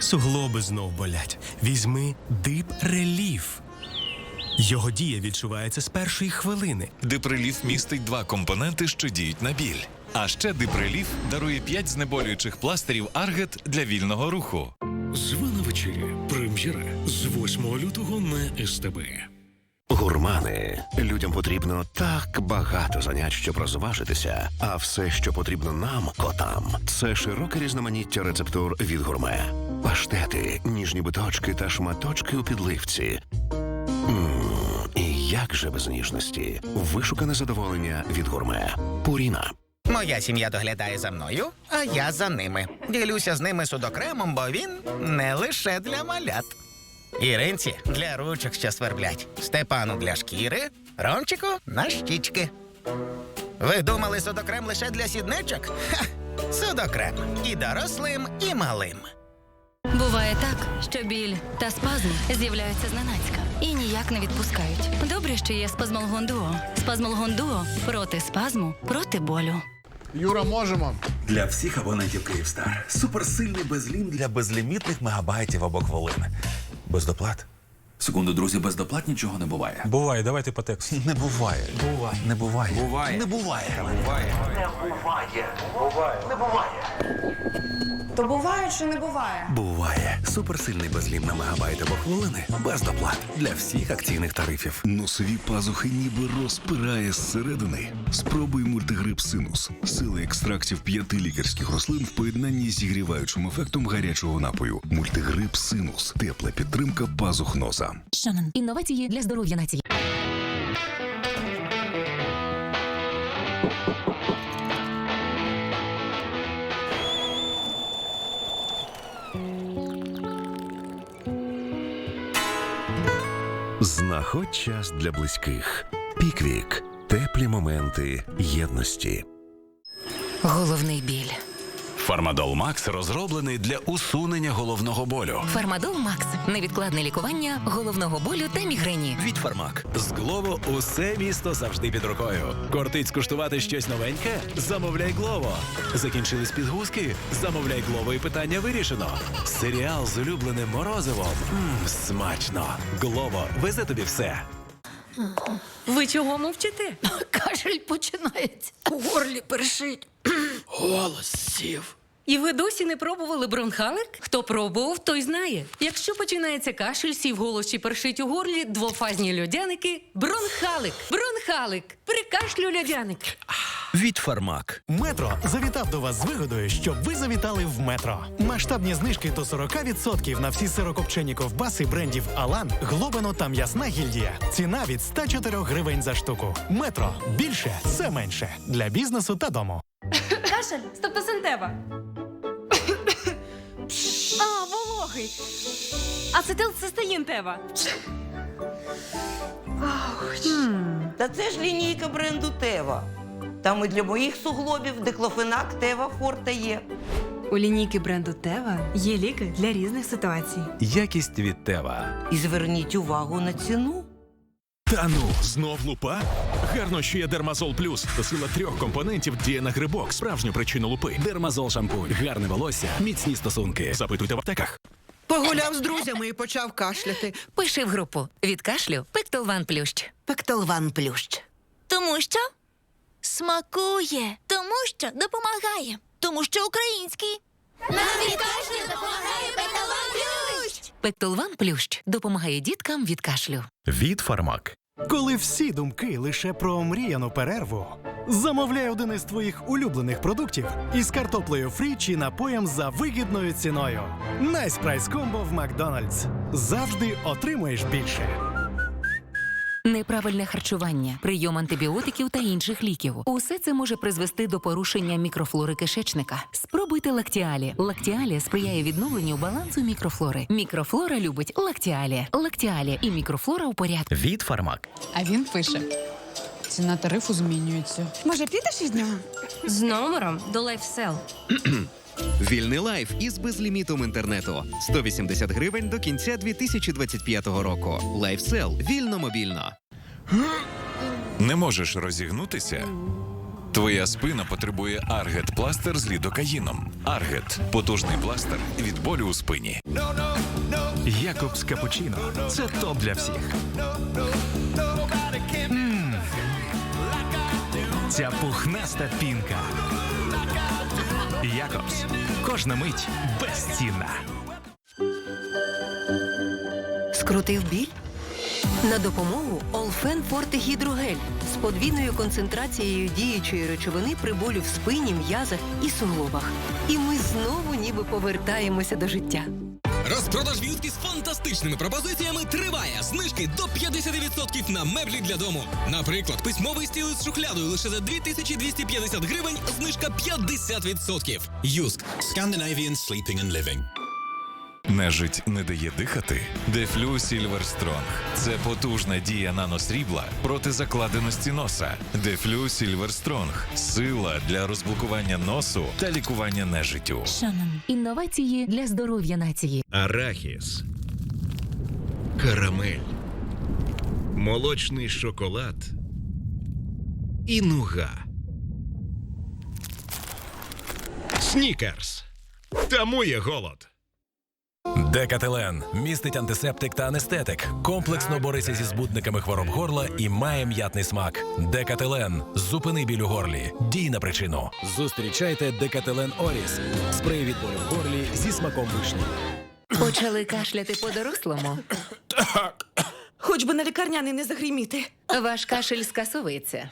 Суглоби знов болять. Візьми дип реліф. Його дія відчувається з першої хвилини. Диприліф містить два компоненти, що діють на біль. А ще диприліф дарує 5 знеболюючих пластирів Аргет для вільного руху. Звана вечеря. Прем'єра з 8 лютого на СТБ. Гурмани. Людям потрібно так багато занять, щоб розважитися. А все, що потрібно нам, котам, це широке різноманіття рецептур від гурме. Паштети, ніжні биточки та шматочки у підливці. Мм, і як же без ніжності? Вишукане задоволення від гурме. Пуріна. Моя сім'я доглядає за мною, а я за ними. Ділюся з ними судокремом, бо він не лише для малят. Іринці для ручок, що сверблять, Степану для шкіри, Ромчику на щічки. Ви думали судокрем лише для сідничок? Ха! Судокрем і дорослим, і малим. Буває так, що біль та спазм з'являються зненацька і ніяк не відпускають. Добре, що є спазмолгон дуо. Спазмолгон дуо проти спазму, проти болю. Юра, можемо. Для всіх абонентів Київстар. Суперсильний безлім для безлімітних мегабайтів або хвилин. Без доплат. Секунду, друзі, без доплат нічого не буває. Буває, давайте по тексту. Не буває. Буває. Не буває. Буває. Не буває. Буває. Не буває. То буває чи не буває? Буває суперсильний безлім на мегабайт або хвилини без доплат для всіх акційних тарифів. Носові пазухи ніби розпирає зсередини. Спробуй мультигрип синус. Сила екстрактів п'яти лікарських рослин в поєднанні з зігріваючим ефектом гарячого напою. Мультигрип синус. Тепла підтримка пазух носа. Шанан. Інновації для здоров'я нації. Знаходь час для близьких. Піквік. Теплі моменти єдності. Головний біль. Фармадол Макс розроблений для усунення головного болю. Фармадол Макс. Невідкладне лікування головного болю та мігрені. Від Фармак. З Глово усе місто завжди під рукою. Кортить скуштувати щось новеньке? Замовляй Глово. Закінчились підгузки? Замовляй Глово і питання вирішено. Серіал з улюбленим морозивом. Мм, смачно. Глово везе тобі все. Ви чого мовчите? Кашель починається. У горлі першить. Голос сів. І ви досі не пробували бронхалик? Хто пробував, той знає. Якщо починається кашель, сів голос чи першить у горлі, двофазні льодяники бронхалик. Бронхалик. При кашлю льодяник. Від Фармак. Метро завітав до вас з вигодою, щоб ви завітали в метро. Масштабні знижки до 40% на всі сирокопчені ковбаси брендів Алан, Глобено та М'ясна гільдія. Ціна від 104 гривень за штуку. Метро більше це менше для бізнесу та дому. Кашель, стептосинтева. а, вологий. Ацетилцистеїн тева. Та це ж лінійка бренду Тева. Там і для моїх суглобів диклофенак Тева Форте є. У лінійки бренду Тева є ліки для різних ситуацій. Якість від Тева. І зверніть увагу на ціну. Та ну, знов лупа? Гарно, що є Дермазол Плюс. Сила трьох компонентів діє на грибок, справжню причину лупи. Дермазол шампунь. Гарне волосся, міцні стосунки. Запитуйте в аптеках. Погуляв з друзями і почав кашляти. Пиши в групу. Від кашлю Пектолван Плющ. Пектолван плющ. Тому що смакує, тому що допомагає, тому що український. Нам від кашлю допомагає Пектолван Плющ. Пектолван Плющ допомагає діткам від кашлю. Від Фармак. Коли всі думки лише про омріяну перерву, замовляй один із твоїх улюблених продуктів із картоплею фрі чи напоєм за вигідною ціною. Найспрайс комбо в Макдональдс. Завжди отримуєш більше. Неправильне харчування, прийом антибіотиків та інших ліків. Усе це може призвести до порушення мікрофлори кишечника. Спробуйте лактіалі. Лактіалі сприяє відновленню балансу мікрофлори. Мікрофлора любить лактіалі. Лактіалі і мікрофлора у порядку. Від Фармак. А він пише: ціна тарифу змінюється. Може, підеш від нього? З номером до LifeSell. Вільний лайф із безлімітом інтернету. 180 гривень до кінця 2025 року. Лайфсел. Вільно мобільно. Не можеш розігнутися? Твоя спина потребує Аргет пластир з лідокаїном. Аргет потужний пластир від болю у спині. Якобс Капучино. Це топ для всіх. М. Ця пухнаста пінка. Якобс. Кожна мить безцінна. Скрутив біль? На допомогу Олфен Форте Гідрогель з подвійною концентрацією діючої речовини при болю в спині, м'язах і суглобах. І ми знову ніби повертаємося до життя. Розпродаж в'юзки з фантастичними пропозиціями триває. Знижки до 50% на меблі для дому. Наприклад, письмовий стіл із шухлядою лише за 2250 гривень, знижка 50%. Юск. Scandinavian Sleeping and Living. Нежить не дає дихати. Дефлю Сільвер Стронг. Це потужна дія наносрібла проти закладеності носа. Дефлю Сільвер Стронг. Сила для розблокування носу та лікування нежиттю. Шанон. Інновації для здоров'я нації. Арахіс, карамель, молочний шоколад і нуга. Снікерс. Тамує голод. Декателен містить антисептик та анестетик. Комплексно бореться зі збутниками хвороб горла і має м'ятний смак. Декателен зупини біль у горлі. Дій на причину. Зустрічайте Декателен Оріс. Спрей від болю в горлі зі смаком вишні. Почали кашляти по-дорослому. Хоч би на лікарняний не загриміти. Ваш кашель скасовується.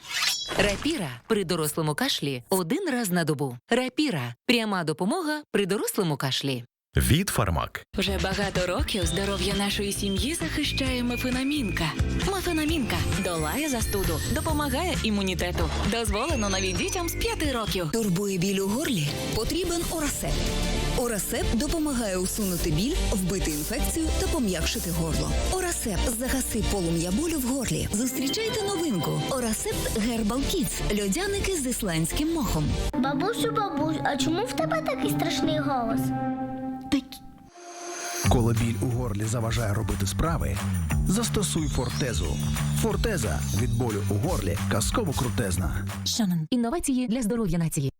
Рапіра при дорослому кашлі один раз на добу. Рапіра пряма допомога при дорослому кашлі. Від фармак. Вже багато років здоров'я нашої сім'ї захищає мефенамінка. Мефенамінка долає застуду, допомагає імунітету. Дозволено навіть дітям з 5 років. Турбує біль у горлі? Потрібен Орасеп. Орасеп допомагає усунути біль, вбити інфекцію та пом'якшити горло. Орасеп загаси полум'я болю в горлі. Зустрічайте новинку. Орасеп Гербал Kids. Льодяники з ісландським мохом. Бабусю, бабусь, а чому в тебе такий страшний голос? Коли біль у горлі заважає робити справи, застосуй фортезу. Фортеза від болю у горлі казково крутезна. Шанон. Інновації для здоров'я нації.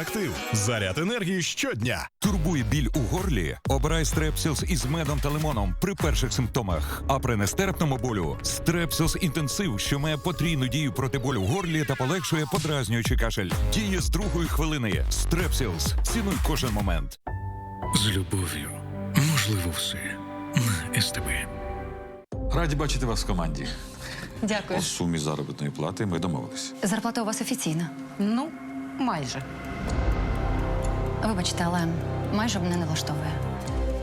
Актив. Заряд енергії щодня. Турбує біль у горлі? Обирай стрепсілс із медом та лимоном при перших симптомах. А при нестерпному болю стрепсілс інтенсив, що має потрійну дію проти болю в горлі та полегшує подразнюючий кашель. Діє з другої хвилини. Стрепсілс. Цінуй кожен момент. З любов'ю. Можливо, все. На СТБ. Раді бачити вас в команді. Дякую. У сумі заробітної плати ми домовилися. Зарплата у вас офіційна. Ну, майже. Вибачте, але майже мене не влаштовує.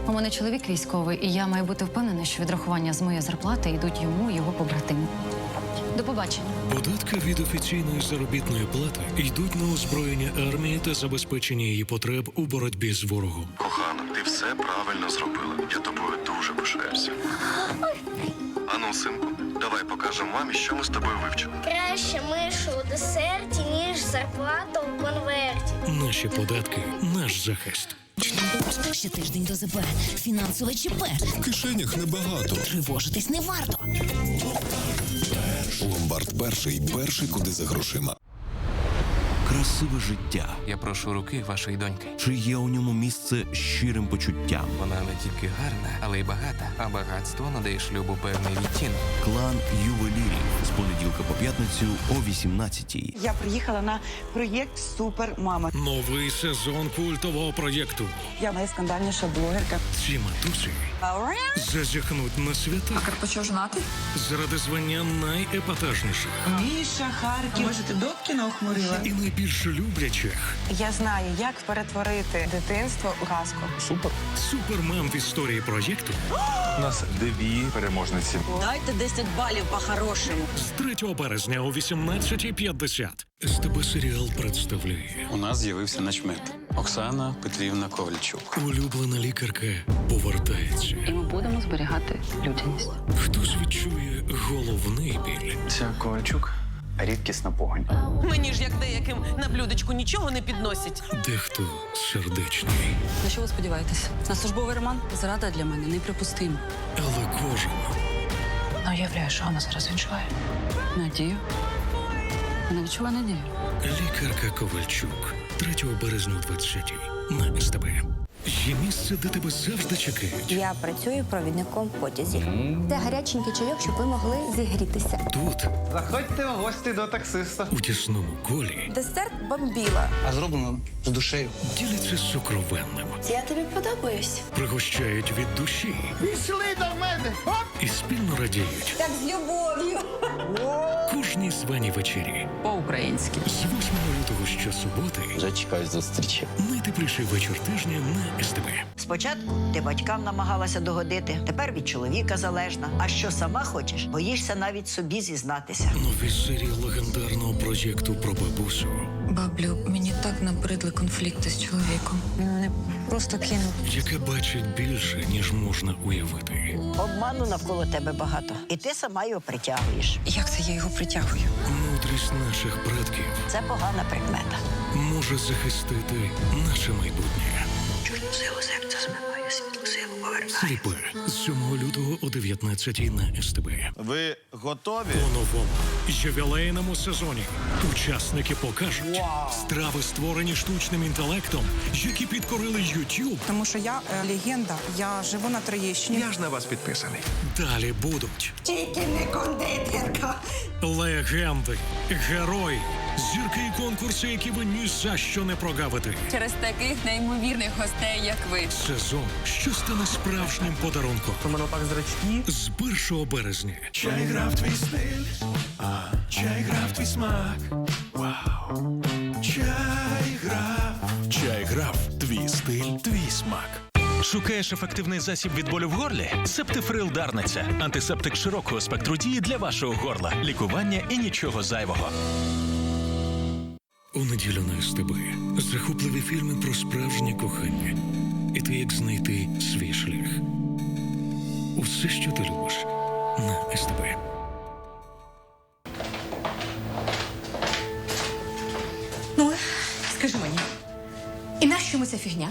У мене чоловік військовий, і я маю бути впевнена, що відрахування з моєї зарплати йдуть йому і його побратиму. До побачення. Податки від офіційної заробітної плати йдуть на озброєння армії та забезпечення її потреб у боротьбі з ворогом. Кохана, ти все правильно зробила. Я тобою дуже пишаюся. Ану, синку, давай покажемо мамі, що ми з тобою вивчили. Краще мишу у десерті, ніж зарплата у конверті. Наші податки наш захист. Ще тиждень до ЗП. Фінансове ЧП. В кишенях небагато. Тривожитись не варто. Ломбард перший, перший куди за грошима. Красиве життя. Я прошу руки вашої доньки. Чи є у ньому місце щирим почуттям? Вона не тільки гарна, але й багата. А багатство надає шлюбу певний відтінок. Клан ювелірів з понеділка по п'ятницю о 18-й. Я приїхала на проєкт Супер Мама. Новий сезон культового проєкту. Я найскандальніша блогерка. Ці матусі зазіхнуть на свята А Карпачов жонати? заради звання найепатажніших Міша, Харків. Може, ти Добкіна охмурила? і найбільш люблячих. Я знаю, як перетворити дитинство у казку. Супермам в історії проєкту У нас дві переможниці. Дайте 10 балів по-хорошому. з 3 березня о 18.50. СТБ серіал представляє У нас з'явився начмет Оксана Петрівна Ковальчук. улюблена лікарка повертається. І ми будемо зберігати людяність. Хтось відчує головний біль. Ця Ковальчук рідкісна погань. Мені ж як деяким на блюдечку нічого не підносять. Дехто сердечний, На що ви сподіваєтесь? На службовий роман? Зрада для мене неприпустима. але кожен Не уявляю, що вона зараз відчуває. Надію. Вона відчуває надію. Лікарка Ковальчук 3 березня о 20 на СТБ. Є місце, де тебе завжди чекають. Я працюю провідником потязів. Це гаряченький чайок, щоб ви могли зігрітися. Тут, Заходьте в гості до таксиста. у тісному колі, Десерт бомбіла. А зроблено з душею. діляться сокровенним, Я тобі подобаюсь. пригощають від душі Пішли до мене. І спільно радіють Так з любов'ю. кожній званій вечері. По-українськи. З 8 лютого щосуботи Вже чекаю зустрічі. найтепліший вечір тижня на СТБ. Спочатку ти батькам намагалася догодити, тепер від чоловіка залежна. А що сама хочеш, боїшся навіть собі зізнатися. Нові серії легендарного проєкту про бабусю, Баблю, мені так набридли конфлікти з чоловіком. Він мене просто кинув. яке бачить більше, ніж можна уявити. Обману навколо тебе багато, і ти сама його притягуєш. Як це я його притягую? Мудрість наших предків Це погана прикмета. може захистити наше майбутнє. Чужу силу серця змиває, світлу силу повертає. Сліпе з 7 лютого о 19 на СТБ. Ви готові? У новому ювілейному сезоні учасники покажуть страви, створені штучним інтелектом, які підкорили YouTube. Тому що я легенда, я живу на Троєщині. Я ж на вас підписаний. Далі будуть Тільки не кондитерка. легенди, герої, зірки і конкурси, які ви ні за що не прогавите. Через таких неймовірних гостей, як ви. Сезон, що стане справжнім подарунком. Мене так зрачні. З 1 березня Чай грав твій стиль, а чай грав твій смак. Вау. Чай грав. Чай грав твій стиль, твій смак. Шукаєш ефективний засіб від болю в горлі? Септифрил Дарниця. Антисептик широкого спектру дії для вашого горла. Лікування і нічого зайвого. У неділю на СТБ. Захопливі фільми про справжнє кохання. І те, як знайти свій шлях. Усе, що ти любиш на СТБ. Ну, скажи мені, і нащо йому ця фігня?